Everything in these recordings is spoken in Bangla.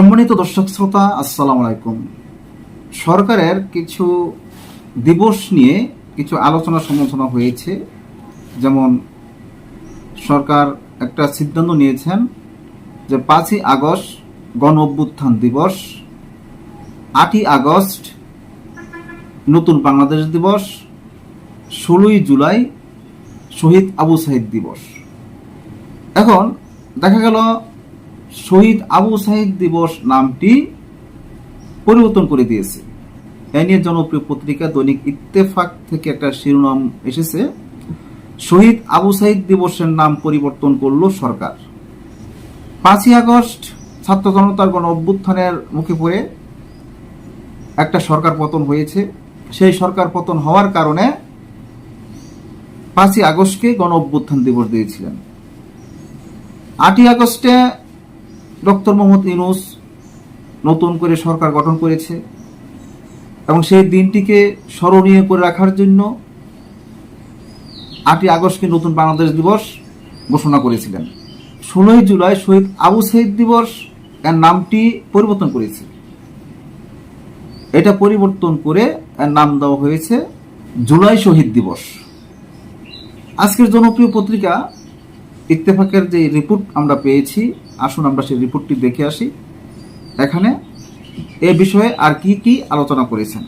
সম্মানিত দর্শক শ্রোতা, আসসালামু আলাইকুম। সরকারের কিছু দিবস নিয়ে কিছু আলোচনা সমালোচনা হয়েছে। যেমন সরকার একটা সিদ্ধান্ত নিয়েছেন যে পাঁচই আগস্ট গণ অভ্যুত্থান দিবস, আটই আগস্ট নতুন বাংলাদেশ দিবস, ষোলোই জুলাই শহীদ আবু সাহিদ দিবস। এখন দেখা গেল শহীদ আবু সাহিদ দিবস নামটি পরিবর্তন করে দিয়েছে। এ নিয়ে জনপ্রিয় পত্রিকা দৈনিক ইত্তেফাক থেকে একটা শিরোনাম এসেছে। শহীদ আবু সাহিদ দিবসের নাম পরিবর্তন করল সরকার। পাঁচই আগস্ট ছাত্র জনতার গণ অভ্যুত্থানের মুখে পড়ে একটা সরকার পতন হয়েছে। সেই সরকার পতন হওয়ার কারণে পাঁচই আগস্টকে গণ অভ্যুত্থান দিবস দিয়েছিলেন। আটই আগস্টে ডক্টর মোহাম্মদ ইউনুস নতুন করে সরকার গঠন করেছে এবং সেই দিনটিকে স্মরণীয় করে রাখার জন্য আটই আগস্টকে নতুন বাংলাদেশ দিবস ঘোষণা করেছিলেন। ষোলোই জুলাই শহীদ আবু সাইদ দিবস এর নামটি পরিবর্তন করেছে। এটা পরিবর্তন করে এর নাম দেওয়া হয়েছে জুলাই শহীদ দিবস। আজকের জনপ্রিয় পত্রিকা ইত্তেফাকের যে রিপোর্ট আমরা পেয়েছি, আসুন আমরা সেই রিপোর্টটি দেখে আসি। এখানে এ বিষয়ে আর কি কি আলোচনা করেছেন?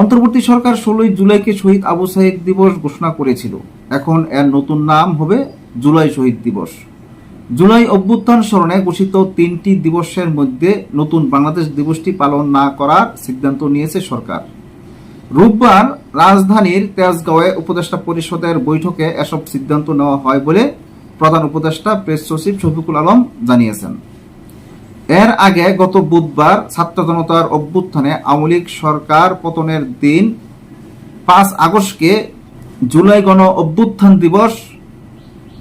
অন্তর্বর্তী সরকার ষোলোই জুলাইকে শহীদ আবু সাহিদ দিবস ঘোষণা করেছিল। এখন এর নতুন নাম হবে জুলাই শহীদ দিবস। জুলাই অভ্যুত্থান স্মরণে ঘোষিত তিনটি দিবসের মধ্যে নতুন বাংলাদেশ দিবসটি পালন না করার সিদ্ধান্ত নিয়েছে সরকার। রোববার রাজধানীর তেজগাঁওয়ে উপদেষ্টা পরিষদের বৈঠকে এসব সিদ্ধান্ত নেওয়া হয় বলে প্রধান উপদেষ্টা প্রেস সচিব শফিকুল আলম জানিয়েছেন। এর আগে গত বুধবার ছাত্র জনতার অভ্যুত্থানে আওয়ামী লীগ সরকার পতনের দিন পাঁচ আগস্টকে জুলাই গণ অভ্যুত্থান দিবস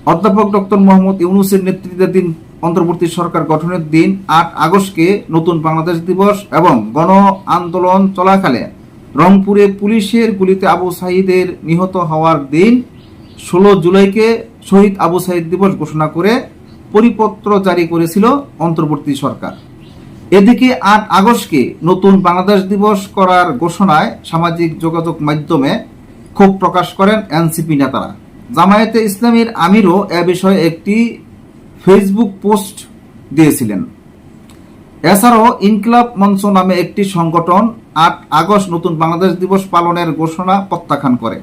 অধ্যাপক ডক্টর মোহাম্মদ ইউনুসের নেতৃত্বাধীন অন্তর্বর্তী সরকার গঠনের দিন আট আগস্টকে নতুন বাংলাদেশ দিবস এবং গণ আন্দোলন চলাকালে রংপুরে পুলিশের গুলিতে আবু সাহিদের নিহত হওয়ার দিন ষোলো জুলাইকে শহীদ আবু সাহিদ দিবস ঘোষণা করে পরিপত্র জারি করেছিল অন্তর্বর্তী সরকার। এদিকে আট আগস্টকে নতুন বাংলাদেশ দিবস করার ঘোষণায় সামাজিক যোগাযোগ মাধ্যমে ক্ষোভ প্রকাশ করেন এনসিপি নেতারা। জামায়াতে ইসলামীর আমিরও এ বিষয়ে একটি ফেসবুক পোস্ট দিয়েছিলেন। এছাড়াও ইনকিলাব মঞ্চ নামে একটি সংগঠন আট আগস্ট নতুন বাংলাদেশ দিবস পালনের ঘোষণা প্রত্যাখ্যান করে।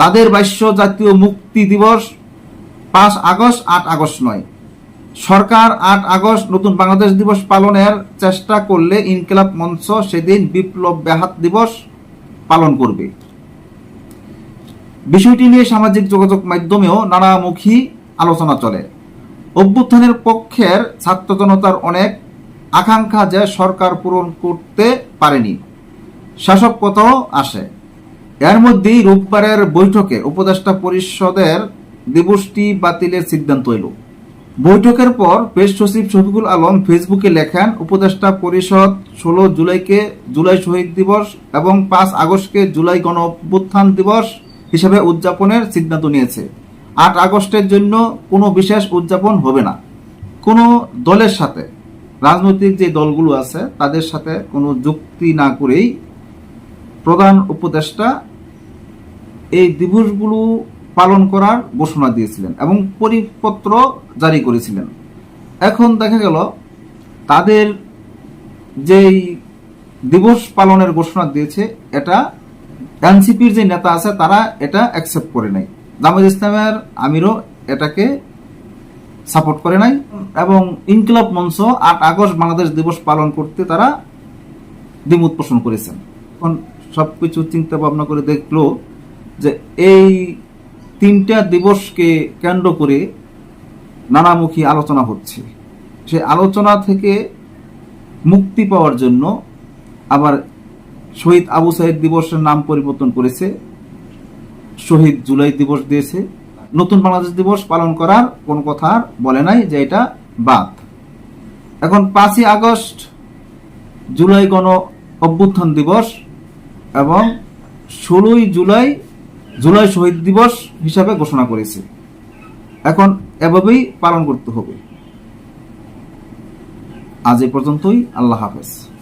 তাদের বাইশ্য জাতীয় মুক্তি দিবস পাঁচ আগস্ট, আট আগস্ট নয়। সরকার আট আগস্ট নতুন বাংলাদেশ দিবস পালনের চেষ্টা করলে ইনকিলাব মঞ্চ সেদিন বিপ্লব ব্যাহাত দিবস পালন করবে। বিষয়টি নিয়ে সামাজিক যোগাযোগ মাধ্যমেও নানামুখী আলোচনা চলে। অভ্যুত্থানের পক্ষের ছাত্র জনতার অনেক আকাঙ্ক্ষা যে সরকার পূরণ করতে পারেনি। শাসক কথাও আসে। এর মধ্যেই রোববারের বৈঠকে উপদেষ্টা পরিষদের দিবসটি বাতিলের সিদ্ধান্ত এলো। বৈঠকের পর প্রেস সচিব শফিকুল আলম ফেসবুকে লেখেন, উপদেষ্টা পরিষদ ষোলো জুলাইকে জুলাই শহীদ দিবস এবং পাঁচ আগস্টকে জুলাই গণ দিবস হিসেবে উদযাপনের সিদ্ধান্ত নিয়েছে। আট আগস্টের জন্য কোনো বিশেষ উদযাপন হবে না। কোনো দলের সাথে রাজনৈতিক যে দলগুলো আছে, তাদের সাথে কোনো যুক্তি না করেই প্রধান উপদেষ্টা এই দিবসগুলো পালন করার ঘোষণা দিয়েছিলেন এবং পরিপত্র জারি করেছিলেন। এখন দেখা গেল তাদের যেই দিবস পালনের ঘোষণা দিয়েছে, এটা এনসিপির যে নেতা আছে, তারা এটা অ্যাকসেপ্ট করে নাই। জামাত ইসলামের আমিরও এটাকে সাপোর্ট করে নাই এবং ইনকিলাব মঞ্চ আট আগস্ট বাংলাদেশ দিবস পালন করতে তারা দ্বিমত পোষণ করেছেন। এখন সবকিছু চিন্তা ভাবনা করে দেখল যে এই তিনটা দিবসকে কেন্দ্র করে নানামুখী আলোচনা হচ্ছে। সে আলোচনা থেকে মুক্তি পাওয়ার জন্য আবার শহীদ আবু সাহেব দিবসের নাম পরিবর্তন করেছে, শহীদ জুলাই দিবস দিয়েছে নতুন বাংলাদেশ দিবস পালন করার কোন কথা বলে নাই যে এটা বাদ। এখন পাঁচই আগস্ট জুলাই গণ অভ্যুত্থান দিবস এবং ষোলোই জুলাই জুলাই শহীদ দিবস হিসাবে ঘোষণা করেছে। এখন এভাবেই পালন করতে হবে। আজ এ পর্যন্তই, আল্লাহ হাফেজ।